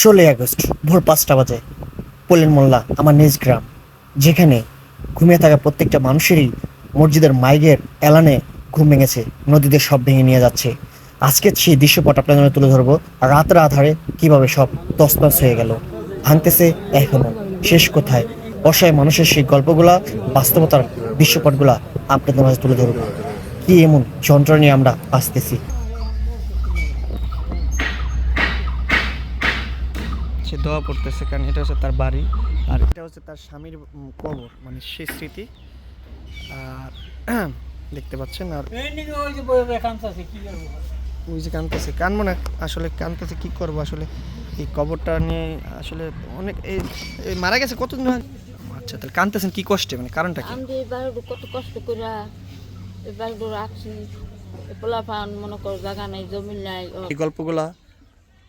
ষোলোই আগস্ট, ভোর পাঁচটা বাজে, পোলেন মোল্লা, আমার নিজ গ্রাম। যেখানে ঘুমিয়ে থাকা প্রত্যেকটা মানুষেরই মসজিদের মাইকের এলানে ঘুম ভেঙেছে, নদীতে সব ভেঙে নিয়ে যাচ্ছে। আজকে সেই দৃশ্যপট আপনাদের জন্য তুলে ধরবো, রাতের আধারে কীভাবে সব তসতস হয়ে গেল। ভাঙতেছে এখনও। শেষ কোথায়, অসহায় মানুষের সেই গল্পগুলা, বাস্তবতার দৃশ্যপটগুলা আপনাদের মাঝে তুলে ধরবো। কি এমন যন্ত্রণা নিয়ে আমরা আসতেছি দোয়া পড়তেছে কারণ এটা হচ্ছে তার বাড়ি আর এটা হচ্ছে তার স্বামীর কবর মানে সে স্মৃতি। আর দেখতে পাচ্ছেন আর ওই যে কানতেছে কানবো না আসলে কানতেছে কি করব? আসলে এই কবরটা নিয়ে আসলে অনেক এই এই মারা গেছে কতদিন হয়? আচ্ছা তাহলে কানতেছেন কি কষ্টে মানে কারণটা কি? আমি বাড়িটা কত কষ্ট করে বাড়িটা রাখছি পোলা পান মনে কর জায়গা নাই জমি নাই এই গল্পগুলা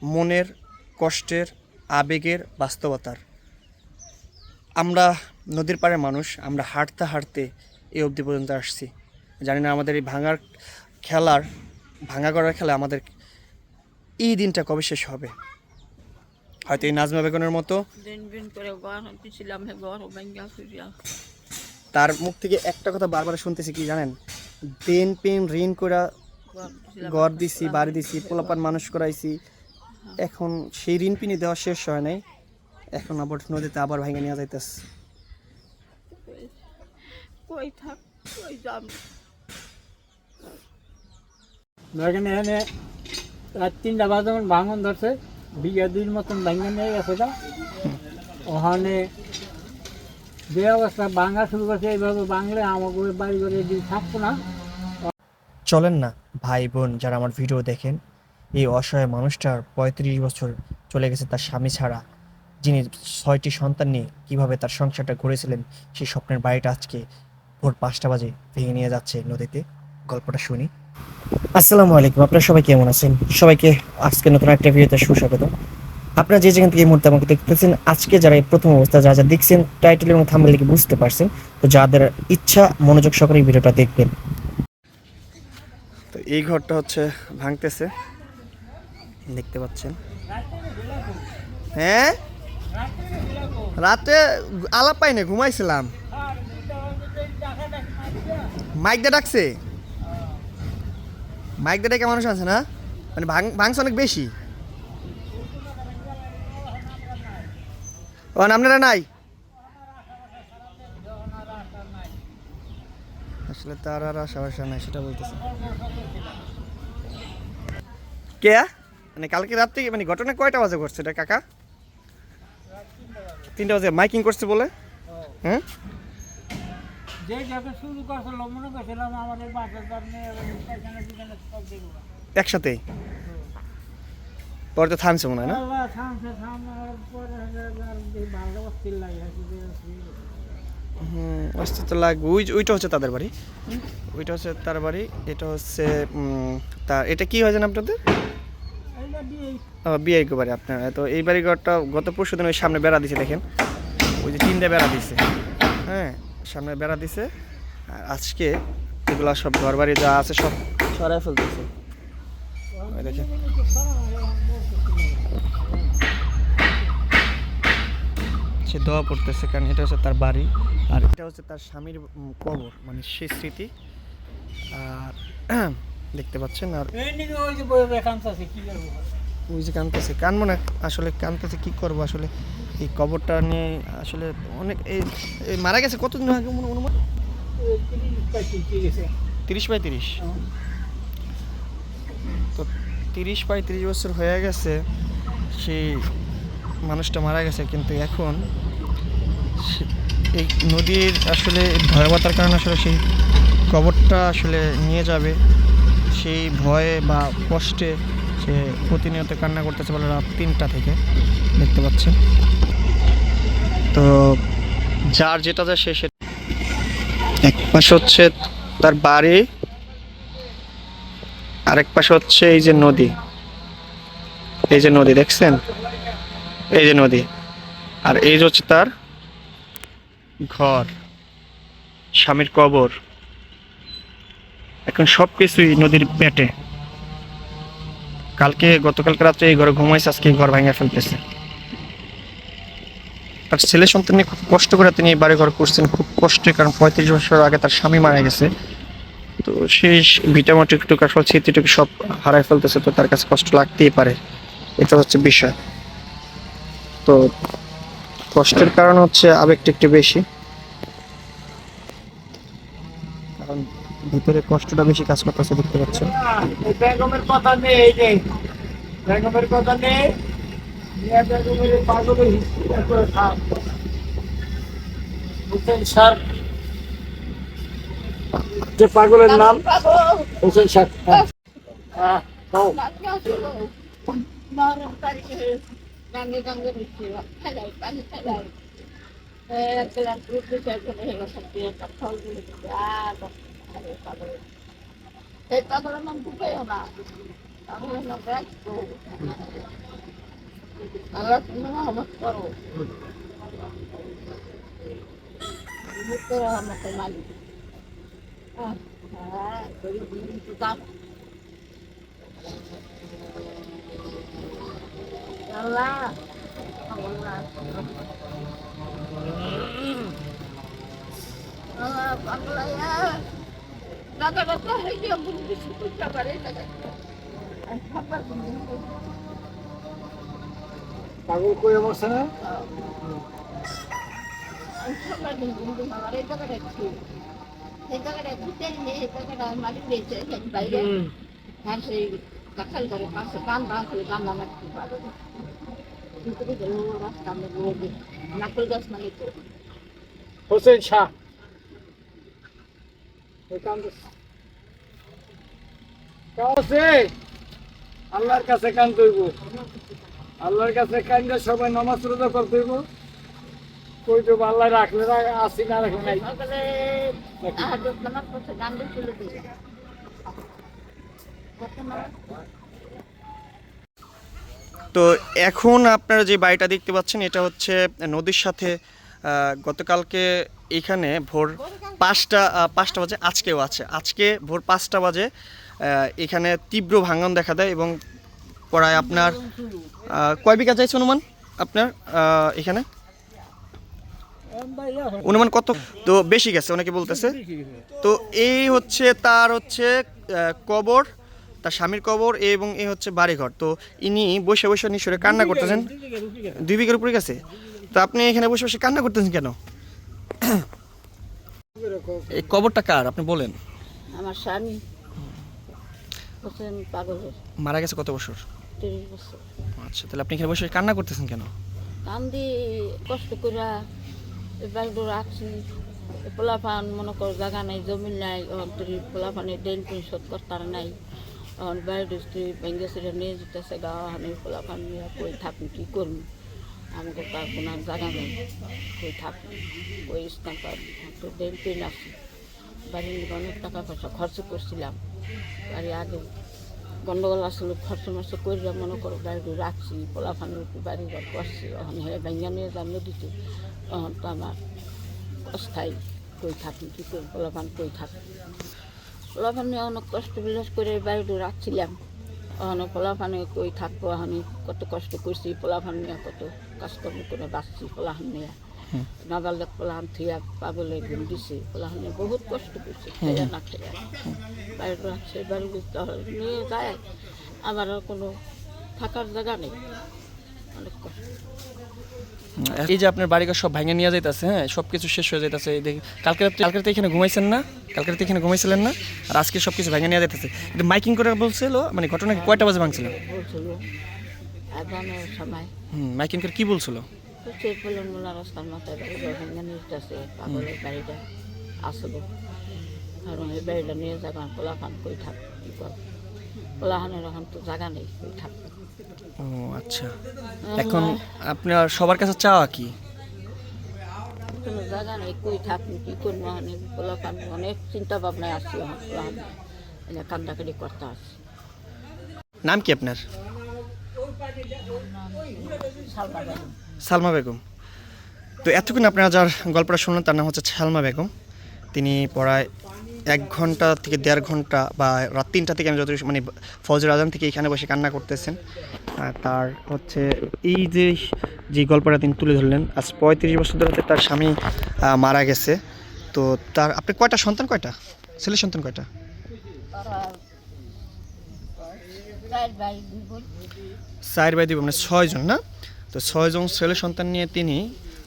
মনের কষ্টের আবেগের বাস্তবতার। আমরা নদীর পাড়ে মানুষ আমরা হাঁটতে হাঁটতে এই অবধি পর্যন্ত আসছি। জানি না আমাদের এই ভাঙার খেলার ভাঙা করার খেলা আমাদের এই দিনটা কবে শেষ হবে? হয়তো এই নাজমা বেগনের মতো দিন দিন তার মুখ থেকে একটা কথা বারবার শুনতেছি কি জানেন? পেন পেন ঋণ করে গড় দিছি বাড়ি দিছি পোলাপান মানুষ করাইছি এখন সেই ঋণ পিনি দেওয়া শেষ হয় নাই। এখন আবার নদীতে আবার ভেঙে নেওয়া যাইতেছে। কই থাক কই যাম। দেখেন এখানে রাত তিনটা বাজে যখন ভাঙন ধরছে বিঘা দুইর মতন ভাঙে নিয়ে গেছে গা। ওখানে যে অবস্থা ভাঙা শুরু করছে এইভাবে বাংলে আমাকে বাড়ি করে দিয়ে থাকব না। চলেন না ভাই বোন যারা আমার ভিডিও দেখেন এই অসহায় মানুষটার পঁয়ত্রিশ বছর চলে গেছে তার স্বামী ছাড়া। যিনি ছয়টি সন্তান নিয়ে কীভাবে তার সংসারটা ঘুরেছিলেন, সেই স্বপ্নের বাড়িটা আজকে ভোর পাঁচটা বাজে ভেঙে নিয়ে যাচ্ছে নদীতে। গল্পটা শুনি। আসসালামু আলাইকুম, আপনারা সবাই কেমন আছেন? সবাইকে আজকে নতুন একটা ভিডিওতে সুস্বাগত আপনারা যে যেখান থেকে এই মুহূর্তে আমাকে দেখতেছেন, আজকে যারা এই প্রথম অবস্থা যা যা দেখছেন টাইটেল এবং থাম্বনেল লিখে বুঝতে পারছেন, তো যাদের ইচ্ছা, মনোযোগ সহকারে এই ভিডিওটা দেখবেন। তো এই ঘরটা হচ্ছে ভাঙতেছে। দেখতে পাচ্ছেন। হ্যাঁ? রাতে আলাপ পাই না ঘুমাইছিলাম। মাইক দা ডাকছে? মাইক দা ডেকে মানুষ আছে না? মানে ভাঙছে অনেক বেশি। ও আপনারা নাই? আসলে তার আর আশা নাই, সেটা বলতেছে। কে? মানে কালকে রাত থেকে মানে ঘটনা কয়টা বাজে ঘটছে এটা কাকা? তিনটা বাজে। মাইকিং করছে বলে? হ্যাঁ? একসাথে পরে তো থামছে মনে হয় না? অস্থির অস্তিত্ব লাগবে। ওই ওইটা হচ্ছে তাদের বাড়ি? ওইটা হচ্ছে তার বাড়ি এটা হচ্ছে তার এটা কি হয় জানেন আপনাদের? বিয়ে বাড়ি আপনার। তো এই বাড়ি ঘরটা গত পরশু দিন ওই সামনে বেড়া দিছে, দেখেন। ওই যে তিনটে বেড়া দিছে। হ্যাঁ সামনে বেড়া দিছে। আর আজকে এগুলা সব ঘর বাড়ি যা আছে সব সরাই ফেলতেছে। দেখেন। সে দোয়া পড়তেছে কারণ এটা হচ্ছে তার বাড়ি, আর এটা হচ্ছে তার স্বামীর কবর মানে সে স্মৃতি। আর দেখতে পাচ্ছেন আর ওই যে কানতেছে কানবো না আসলে কানতেছে কি করব আসলে? এই কবরটা নিয়ে আসলে অনেক এই মারা গেছে কতদিন আগে অনু- অনুমান? তিরিশ বাই তিরিশ? তো তিরিশ বাই তিরিশ বছর হয়ে গেছে সেই মানুষটা মারা গেছে কিন্তু এখন এই নদীর আসলে ভয়াবতার কারণে আসলে সেই কবরটা আসলে নিয়ে যাবে। সেই ভয়ে বা কষ্টে সে প্রতিনিয়ত কান্না করতেছে বলে রাত তিনটা থেকে দেখতে পাচ্ছেন। তো যার যেটা যায় সে সে- এক পাশে হচ্ছে তার বাড়ি, আরেক পাশে হচ্ছে এই যে নদী। এই যে নদী দেখছেন? এই যে নদী। আর এই যে হচ্ছে তার ঘর, স্বামীর কবর। এখন সব কিছুই নদীর পেটে কালকে, গতকালকে রাত্রে এই ঘরে ঘুমাইছে, আজকে ঘর ভাঙিয়ে ফেলতেছে। তার ছেলে সন্তান নিয়ে খুব কষ্ট করে তিনি বাড়ি ঘর করছেন খুব কষ্টে, কারণ পঁয়ত্রিশ বছর আগে তার স্বামী মারা গেছে। তো সেই ভিটামাটি একটু আসলে স্মৃতিটুকু সব হারাই ফেলতেছে, তো তার কাছে কষ্ট লাগতেই পারে। এটা হচ্ছে বিষয়। তো কষ্টের কারণ হচ্ছে আবেগটা একটু বেশি। কারণ ভিতরে কষ্টটা বেশি কাজ করতেছে দেখতে পাচ্ছেন। বেগমের কথা নেই এই যে। বেগমের কথা নেই। যে পাগলের নাম হোসেন স্যার হ্যাঁ। হ্যাঁ কও। নরম তারিখে গাঙ্গে গাঙ্গে দিচ্ছি খেলাই পানি খেলাই এক গ্লাস দুধ দিতে চলে গেল সত্যি একটা ফল দিয়ে দিতে আর আরে পাগল এই পাগলের নাম বুঝেও না পাগলের নাম রাখতো আল্লাহ তুমি রহমত করো মুক্ত রহমতের মালিক হ্যাঁ হ্যাঁ গরিব দিন দাম আল্লাহ আল্লাহ গান আমার কি ভালো কিন্তু গেল রাস্তা আমরা বলে নাকল গাছ মানে তো হোসেন শাহ এই কাম কাছে আল্লাহর কাছে কান তৈব আল্লাহর কাছে কান্দে সবাই নামাজ রোজা করতে হইব কই তো আল্লাহ রাখলে আসি না রাখলে নাই তো এখন আপনারা যে বাড়িটা দেখতে পাচ্ছেন, এটা হচ্ছে নদীর সাথে গতকালকে এখানে ভোর পাঁচটা পাঁচটা বাজে আজকেও আছে। আজকে ভোর পাঁচটা বাজে এখানে তীব্র ভাঙন দেখা দেয় এবং প্রায় আপনার কয় বিঘা চাইছে অনুমান আপনার এখানে? অনুমান কত? তো বেশি গেছে অনেকে বলতেছে। তো এই হচ্ছে তার হচ্ছে কবর তার স্বামীর কবর এবং এই হচ্ছে বাড়িঘর। তো ইনি বসে বসে নিশ্চয় কান্না করতেছেন। দুই বিঘের উপরে গেছে? তো আপনি এখানে বসে বসে কান্না করতেছেন কেন? এই কবরটা কার? আপনি বলেন। আমার স্বামী। হোসেন পাগলের। মারা গেছে কত বছর? তিরিশ বছর। আচ্ছা তাহলে আপনি এখানে বসে কান্না করতেছেন কেন? কান্দি কষ্ট করে বাড়িটা রাখছি পোলাপান মনে কর জায়গা নাই জমি নাই পোলাপানের ডেন শোধ করতার নাই। বাড়িটা ভেঙে সেটা নিয়ে যেতেছে গাওয়া হানি পোলাপান নিয়ে কই থাকুন কি করুন আমাকে তার কোনো জায়গা নেই। কই থাকুন ওই স্থান তো ডেন পিন আছে বাড়ির নিয়ে অনেক টাকা পয়সা খরচ করছিলাম। বাড়ি আগে গন্ডগোল আসলে, খরচ মরচ করে মনে করো বাড়ি রাখছি পোলাফানের বাড়ি ঘর করছি এখন হে ভেঙ্গা নিয়ে যান নদীতে। তখন তো আমার অস্থায়ী কই থাকি, কী করি পোলাফান কই থাকি। পোলাফান নিয়ে অনেক কষ্ট বিলাস করে বাড়িতে রাখছিলাম। এখন পোলাফানে কই থাকব এখন কত কষ্ট করছি পোলাফান নিয়ে কত কাজকর্ম করে বাঁচছি পোলাফান নিয়ে। নাবালক পোলাহান থিয়া পাবলে গুণ দিছে পোলাহান বহুত কষ্ট করছে খেয়ে না খেয়ে বাইরে রাখছে বাইরে নিয়ে যায়। আবার কোনো থাকার জায়গা নেই। এই যে আপনার বাড়িঘর সব ভাঙে নিয়ে যাইতেছে হ্যাঁ? সব কিছু শেষ হয়ে যাইতেছে। এই দেখি কালকে রাত্রে কালকে রাতে এখানে ঘুমাইছেন না? কালকে রাতে এখানে ঘুমাইছিলেন না? আর আজকে সব কিছু ভেঙে নিয়ে যাইতেছে। কিন্তু মাইকিং করে বলছিল মানে ঘটনা কয়টা বাজে ভাঙছিল? হুম মাইকিং করে কি বলছিল? বাড়ি আসলো। কারণ এই বাড়িটা নিয়ে যাবেন পোলাহান কই থাক কী কর? পোলাহানের এখন তো জায়গা নেই ও আচ্ছা। এখন আপনার সবার কাছে চাওয়া কি? কোনো জায়গা নেই কই থাকুন কী করব অনেক পোলাপান অনেক চিন্তা ভাবনায় আসছি এখন কান্দাকাটি করতে আসছি। নাম কি আপনার? সালমা বেগম। তো এতক্ষণ আপনারা যার গল্পটা শুনলেন তার নাম হচ্ছে সালমা বেগম। তিনি পড়ায় এক ঘণ্টা থেকে দেড় ঘণ্টা বা রাত তিনটা থেকে আমি যত মানে ফজর আজান থেকে এখানে বসে কান্না করতেছেন। তার হচ্ছে এই যে যে গল্পটা তিনি তুলে ধরলেন, আজ পঁয়ত্রিশ বছর ধরে তার স্বামী মারা গেছে। তো তার, আপনি কয়টা সন্তান কয়টা? ছেলে সন্তান কয়টা? চার বাই দিব মানে ছয়জন, না? তো ছয়জন ছেলে সন্তান নিয়ে তিনি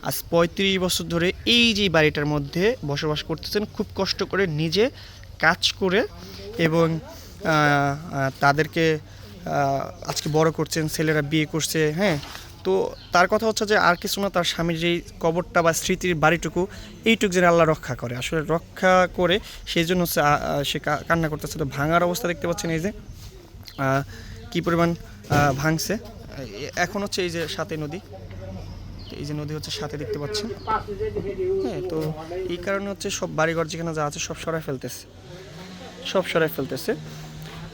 আজ পঁয়ত্রিশ বছর ধরে এই যে বাড়িটার মধ্যে বসবাস করতেছেন, খুব কষ্ট করে নিজে কাজ করে এবং তাদেরকে আজকে বড় করছেন, ছেলেরা বিয়ে করছে হ্যাঁ? তো তার কথা হচ্ছে যে আর কিছু না, তার স্বামীর যেই কবরটা বা স্মৃতির বাড়িটুকু, এইটুকু যেন আল্লাহ রক্ষা করে। আসলে রক্ষা করে সেই জন্য হচ্ছে সে কান্না করতেছে। তো ভাঙার অবস্থা দেখতে পাচ্ছেন এই যে কি পরিমাণ ভাঙছে। এখন হচ্ছে এই যে সাথে নদী। এই যে নদী হচ্ছে সাথে দেখতে পাচ্ছেন। হ্যাঁ তো এই কারণে হচ্ছে সব বাড়িঘর যেখানে যা আছে সব সরাই ফেলতেছে। সব সরাই ফেলতেছে।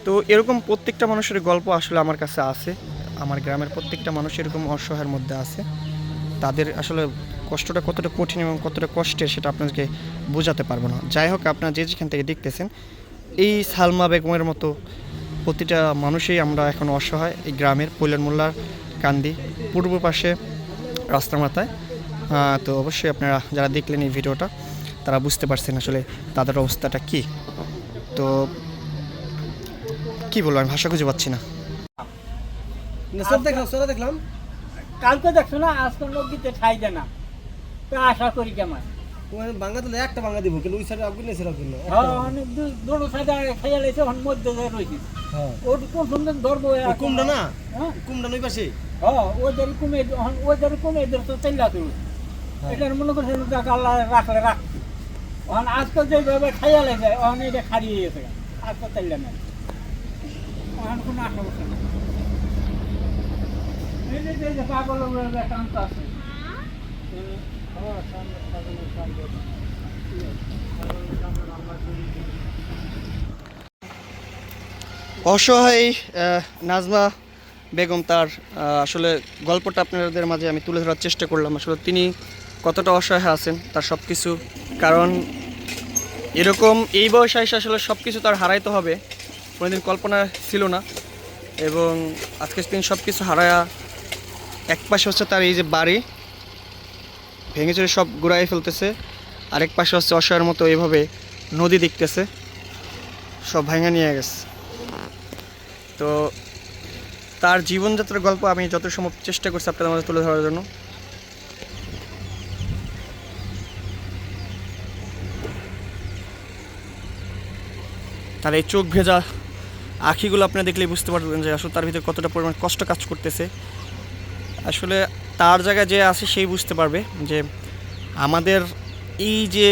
তো এরকম প্রত্যেকটা মানুষের গল্প আসলে আমার কাছে আছে। আমার গ্রামের প্রত্যেকটা মানুষ এরকম অসহায়ের মধ্যে আছে। তাদের আসলে কষ্টটা কতটা কঠিন এবং কতটা কষ্টের সেটা আপনাদেরকে বোঝাতে পারব না। যাই হোক, আপনারা যে যেখান থেকে দেখতেছেন, এই সালমা বেগমের মতো প্রতিটা মানুষই আমরা এখন অসহায়। এই গ্রামের পৈলার মোল্লার কান্দি, পূর্ব পাশে রাস্তার মাথায়। তো অবশ্যই আপনারা যারা দেখলেন এই ভিডিওটা তারা বুঝতে পারছেন আসলে তাদের অবস্থাটা কি। তো কি বলব আমি ভাষা খুঁজে পাচ্ছি না। দেখলাম কালকে দেখছ না আজকে নদীতে ঠাই দেয় না। তো আশা করি কেমন বাংলা দিলে একটা বাংলা দিব কিন্তু ওই সাইডে আগুন নেই সেরকম না হ্যাঁ দুটো সাইডে খেয়াল এসে মধ্যে রয়েছে হ্যাঁ ওর কোন সুন্দর ধরবো কুমড়া না? হ্যাঁ? কুমড়া নই পাশে? হ্যাঁ ওদের কমে ওদের কমে এদের তো তুল এটার মনে করছে আল্লাহ রাখলে রাখছি। ওখান আজকে যেভাবে খাইয়া লেগে ওখানে এটা খারিয়ে গেছে। আজকে তেল্লা নেই ওখানে কোনো আশা করছে না। এই যে- পাগল আছে। হ্যাঁ। অসহায় আহ, নাজমা বেগম তার আসলে গল্পটা আপনাদের মাঝে আমি তুলে ধরার চেষ্টা করলাম। আসলে তিনি কতটা অসহায় আছেন তার সব কিছু কারণ এরকম এই বয়সে এসে আসলে সব কিছু তার হারাইতে হবে, কোনোদিন কল্পনা ছিল না। এবং আজকে তিনি সব কিছু হারায়া এক পাশে হচ্ছে তার এই যে বাড়ি, ভেঙে চুরে সব গুড়াই ফেলতেছে। আরেক পাশে হচ্ছে অসহায়ের মতো এইভাবে নদী দেখতেছে, সব ভাঙা নিয়ে গেছে। তো তার জীবনযাত্রার গল্প আমি যত সম্ভব চেষ্টা করছি আপনাদের মাঝে তুলে ধরার জন্য। তার এই চোখ ভেজা আখিগুলো আপনি দেখলেই বুঝতে পারবেন যে আসলে তার ভিতরে কতটা পরিমাণ কষ্ট কাজ করতেছে। আসলে তার জায়গায় যে আছে সেই বুঝতে পারবে যে আমাদের এই যে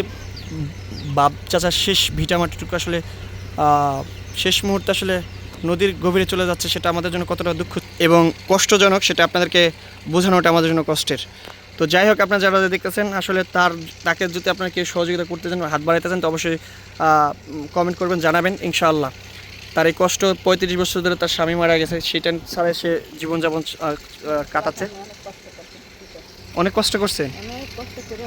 বাপ চাচার শেষ ভিটামাটিটুকু আসলে শেষ মুহূর্তে আসলে নদীর গভীরে চলে যাচ্ছে, সেটা আমাদের জন্য কতটা দুঃখ এবং কষ্টজনক সেটা আপনাদেরকে বোঝানোটা আমাদের জন্য কষ্টের। তো যাই হোক, আপনারা যারা দেখতেছেন, আসলে তার, তাকে যদি আপনারা কেউ সহযোগিতা করতে চান হাত বাড়াইতে চান তো অবশ্যই কমেন্ট করবেন, জানাবেন, ইনশাআল্লাহ। তার এই কষ্ট পঁয়ত্রিশ বছর ধরে তার স্বামী মারা গেছে, সেটা ছাড়া সে জীবনযাপন কাটাচ্ছে। অনেক কষ্ট করছে। কষ্ট করে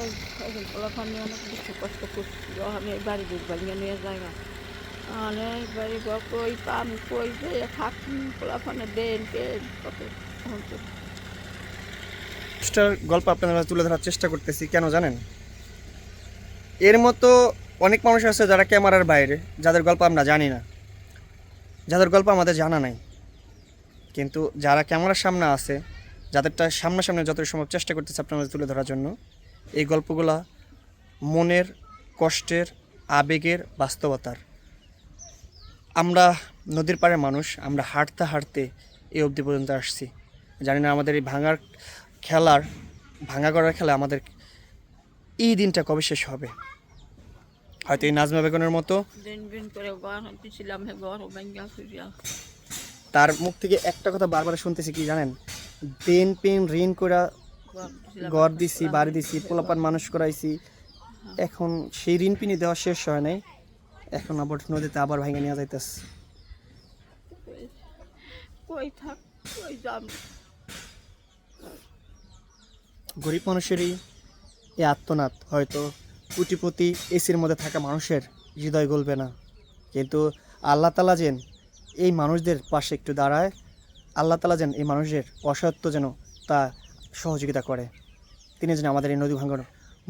অনেক বাড়ি কই পাম কই যে থাকি পোলাপানে দেন এখন গল্প আপনাদের মাঝে তুলে ধরার চেষ্টা করতেছি, কেন জানেন? এর মতো অনেক মানুষ আছে যারা ক্যামেরার বাইরে, যাদের গল্প আমরা জানি না। যাদের গল্প আমাদের জানা নাই। কিন্তু যারা ক্যামেরার সামনে আছে, যাদেরটা সামনাসামনি যত সম্ভব চেষ্টা করতেছে আপনার মাঝে তুলে ধরার জন্য, এই গল্পগুলা মনের, কষ্টের, আবেগের বাস্তবতার। আমরা নদীর পাড়ে মানুষ আমরা হাঁটতে হাঁটতে এই অবধি পর্যন্ত আসছি। জানি না আমাদের এই ভাঙার খেলার ভাঙা করার খেলা আমাদের এই দিনটা কবে শেষ হবে? হয়তো এই নাজমা বেগনের মতো দিন দিন তার মুখ থেকে একটা কথা বারবার শুনতেছি কি জানেন? পেন পেন ঋণ করে ঘর দিছি বাড়ি দিছি পোলাপান মানুষ করাইছি। এখন সেই ঋণ পিনি দেওয়া শেষ হয় নাই। এখন আবার নদীতে আবার ভাঙে নেওয়া যাইতেছে। কই থাক কই যাম। গরিব মানুষেরই এই আত্মনাদ হয়তো কোটিপতি এসির মধ্যে থাকা মানুষের হৃদয় গলবে না। কিন্তু আল্লাহ তালা যেন এই মানুষদের পাশে একটু দাঁড়ায় আল্লাহ তালা যেন এই মানুষের অসত্য যেন তা সহযোগিতা করে। তিনি যেন আমাদের এই নদী ভাঙ্গন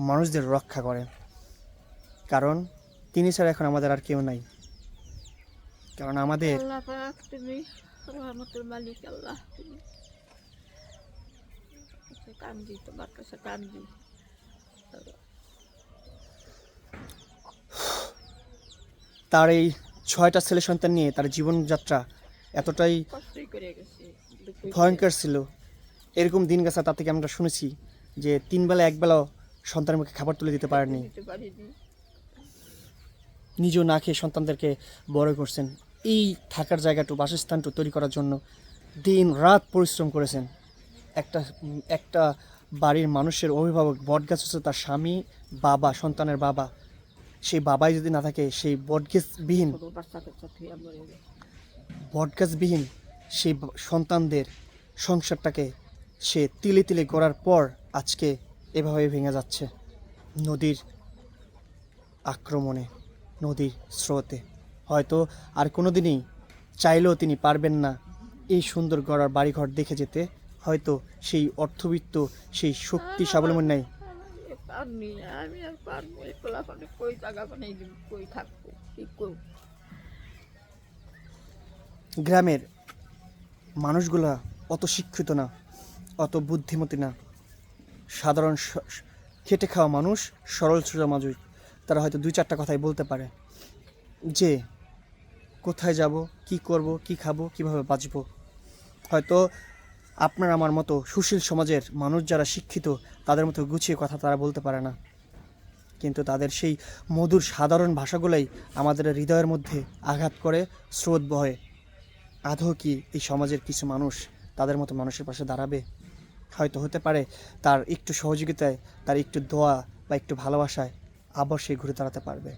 মানুষদের রক্ষা করে কারণ তিনি ছাড়া এখন আমাদের আর কেউ নাই। কারণ আমাদের তার এই ছয়টা ছেলে সন্তান নিয়ে তার জীবনযাত্রা এতটাই ভয়ঙ্কর ছিল। এরকম দিন গেছে তার থেকে আমরা শুনেছি যে তিন বেলা এক বেলাও সন্তানের মুখে খাবার তুলে দিতে পারিনি। নিজেও না খেয়ে সন্তানদেরকে বড় করছেন। এই থাকার জায়গাটু, বাসস্থানটু তৈরি করার জন্য দিন রাত পরিশ্রম করেছেন। একটা একটা বাড়ির মানুষের অভিভাবক, বটগাছ হচ্ছে তার স্বামী, বাবা, সন্তানের বাবা। সেই বাবাই যদি না থাকে, সেই বটগাছবিহীন বটগাছবিহীন সেই সন্তানদের সংসারটাকে সে তিলে তিলে গড়ার পর আজকে এভাবে ভেঙে যাচ্ছে নদীর আক্রমণে। নদীর স্রোতে। হয়তো আর কোনো দিনই চাইলেও তিনি পারবেন না এই সুন্দর গড়ার বাড়িঘর দেখে যেতে। হয়তো সেই অর্থবিত্ত সেই শক্তি স্বাবলম্বী নাই। আমি পারনি আমি আর পারব এই পোলাপানে কই জায়গা বানাই দিব? কই থাকব? কি করব? গ্রামের মানুষগুলা অত শিক্ষিত না অত বুদ্ধিমতী না। সাধারণ খেটে খাওয়া মানুষ সরল সোজা মানুষ তারা হয়তো দুই চারটা কথাই বলতে পারে। যে, কোথায় যাব, কি করব, কি খাব, কীভাবে বাঁচব? হয়তো আপনার আমার মতো সুশীল সমাজের মানুষ যারা শিক্ষিত, তাদের মতো গুছিয়ে কথা তারা বলতে পারে না। কিন্তু তাদের সেই মধুর সাধারণ ভাষাগুলোই আমাদের হৃদয়ের মধ্যে আঘাত করে, স্রোত বহে। আদৌ কি এই সমাজের কিছু মানুষ তাদের মতো মানুষের পাশে দাঁড়াবে? হয়তো হতে পারে তার একটু সহযোগিতায়, তার একটু দোয়া বা একটু ভালোবাসায়। আবার সে ঘুরে দাঁড়াতে পারবে।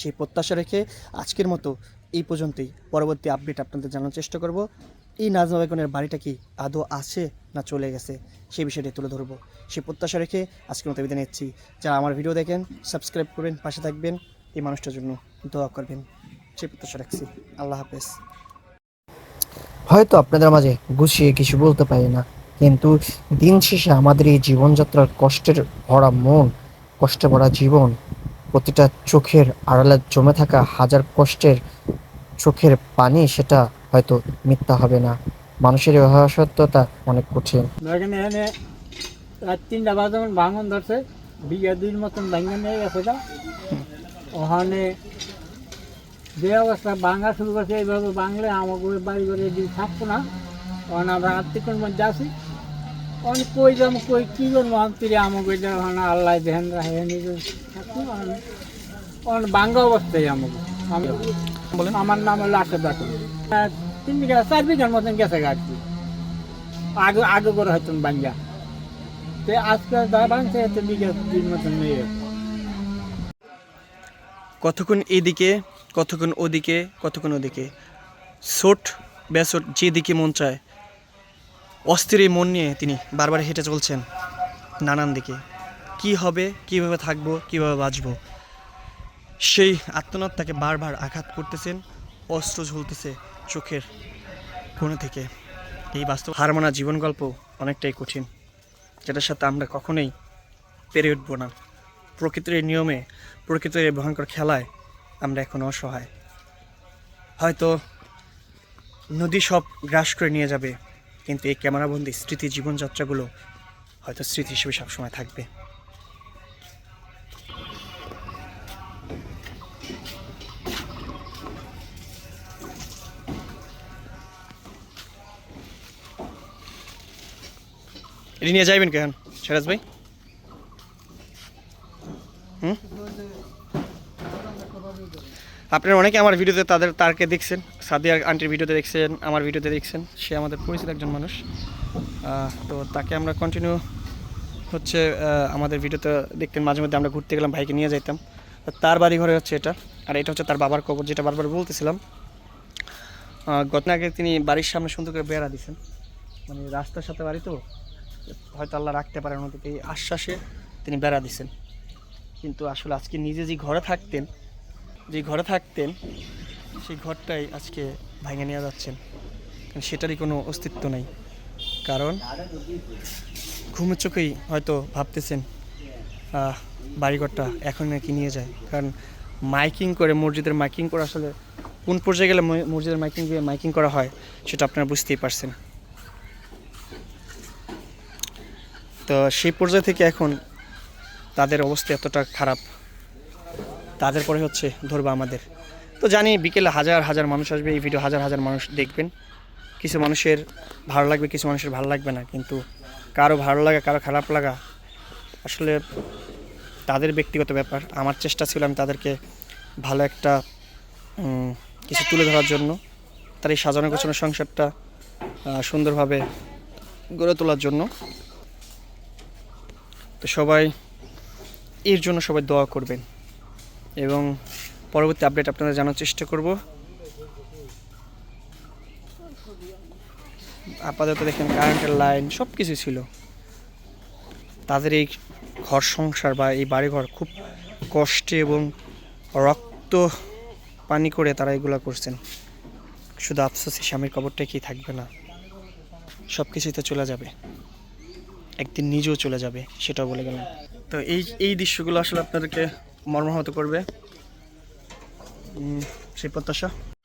সেই প্রত্যাশা রেখে আজকের মতো এই পর্যন্তই। পরবর্তী আপডেট আপনাদের জানার চেষ্টা করব। এই নাজমা বেগনের বাড়িটা কি আদৌ আছে না চলে গেছে সেই বিষয়টি তুলে ধরবো। সেই প্রত্যাশা রেখে আজকের মতো বিদায় নিচ্ছি। যারা আমার ভিডিও দেখেন সাবস্ক্রাইব করবেন, পাশে থাকবেন, এই মানুষটার জন্য দোয়া করবেন। সেই প্রত্যাশা রাখছি। আল্লাহ হাফেজ। হয়তো আপনাদের মাঝে গুছিয়ে কিছু বলতে পারি না, কিন্তু দিন শেষে আমাদের এই জীবনযাত্রার কষ্টের ভরা মন কষ্টে ভরা জীবন, প্রতিটা চোখের আড়ালে জমে থাকা হাজার কষ্টের চোখের পানি, সেটা হয়তো মিথ্যা হবে না। মানুষের অসত্যতা অনেক কঠিন। এখানে রাত তিনটা বাজে ভাঙন ধরছে। বিঘা দুইর মতন ভাঙন নিয়ে গেছে গা। ওখানে যে অবস্থা, ভাঙা শুরু করছে, এইভাবে বাংলে আমাকে বাড়ি করে দিয়ে থাকব না। তখন আমরা আত্মীয়র মধ্যে আসি অনেক কই যাব কই কী করব? আত্মীয় আমাকে ওখানে আল্লাহ ধ্যান রাখে নিজে থাকব অনেক ভাঙ্গা অবস্থায় আমাকে আমি বলেন। আমার নাম হলো আশা বাটু তিন বিঘা চার বিঘার মতন গেছে গাড়ি আগে আগে করে হয়তো বাঙ্গা। তো আজকে যা বানছে এত বিঘা দুই মতন নিয়ে। কতক্ষণ এদিকে কতক্ষণ ওদিকে কতক্ষণ ওদিকে? সোট বেসট যেদিকে মন চায়। অস্থির এই মন নিয়ে তিনি বারবার হেঁটে চলছেন নানান দিকে। কি হবে, কীভাবে থাকব, কীভাবে বাঁচবো? সেই আত্মনাথ তাকে বারবার আঘাত করতেছেন, অস্ত্র ঝুলতেছে চোখের কোণে থেকে। এই বাস্তব হার মানা জীবন গল্প অনেকটাই কঠিন, যেটার সাথে আমরা কখনোই পেরে উঠবো না। প্রকৃতির নিয়মে, প্রকৃতির এই ভয়ঙ্কর খেলায় আমরা এখন অসহায়। হয়তো নদী সব গ্রাস করে নিয়ে যাবে। কিন্তু এই ক্যামেরাবন্দি স্মৃতি জীবনযাত্রাগুলো হয়তো স্মৃতি হিসেবে সবসময় থাকবে। এটি নিয়ে যাইবেন কেন, সিরাজ ভাই? হুম? আপনারা অনেকে আমার ভিডিওতে তাদের তারকে দেখছেন। সাদিয়া আন্টির ভিডিওতে দেখছেন, আমার ভিডিওতে দেখছেন, সে আমাদের পরিচিত একজন মানুষ। তো তাকে আমরা কন্টিনিউ হচ্ছে আমাদের ভিডিওতে দেখতেন, মাঝে মধ্যে আমরা ঘুরতে গেলাম, ভাইকে নিয়ে যাইতাম। তার বাড়ি ঘরে হচ্ছে এটা, আর এটা হচ্ছে তার বাবার কবর, যেটা বারবার বলতেছিলাম। গত আগে তিনি বাড়ির সামনে সুন্দর করে বেড়া দিছেন। মানে রাস্তার সাথে বাড়ি তো, হয়তো আল্লাহ রাখতে পারেন ওদিকে এই আশ্বাসে তিনি বেড়া দিছেন। কিন্তু আসলে আজকে নিজে যে ঘরে থাকতেন, যে ঘরে থাকতেন সেই ঘরটাই আজকে ভেঙে নিয়ে যাচ্ছেন। সেটারই কোনো অস্তিত্ব নেই। কারণ ঘুমের চোখেই হয়তো ভাবতেছেন বাড়িঘরটা এখন নাকি নিয়ে যায়। কারণ মাইকিং করে, মসজিদের মাইকিং করে আসলে কোন পর্যায়ে গেলে মসজিদের মাইকিং দিয়ে মাইকিং করা হয়, সেটা আপনারা বুঝতেই পারছেন। তো সেই পর্যায় থেকে এখন তাদের অবস্থা এতটা খারাপ। তাদের পরে হচ্ছে ধরবা আমাদের। তো জানি বিকেলে হাজার হাজার মানুষ আসবে, এই ভিডিও হাজার হাজার মানুষ দেখবেন। কিছু মানুষের ভালো লাগবে, কিছু মানুষের ভালো লাগবে না, কিন্তু কারও ভালো লাগা, কারও খারাপ লাগা, আসলে তাদের ব্যক্তিগত ব্যাপার। আমার চেষ্টা ছিল আমি তাদেরকে ভালো একটা কিছু তুলে ধরার জন্য, তার এই সাজানো গোছানো সংসারটা সুন্দরভাবে গড়ে তোলার জন্য। তো সবাই, এর জন্য সবাই দোয়া করবেন। এবং পরবর্তী আপডেট আপনাদের জানার চেষ্টা করব। আপাতত দেখেন কারেন্টের লাইন সব কিছু ছিল। তাদের এই ঘর সংসার বা এই বাড়িঘর খুব কষ্টে এবং রক্ত পানি করে তারা এগুলো করছেন। শুধু আফসোসে স্বামীর কবরটা কি থাকবে না? সব কিছুই তো চলে যাবে। একদিন নিজেও চলে যাবে, সেটাও বলে গেলাম। তো এই এই দৃশ্যগুলো আসলে আপনাদেরকে মর্মাহত করবে। উম, সেই প্রত্যাশা আমার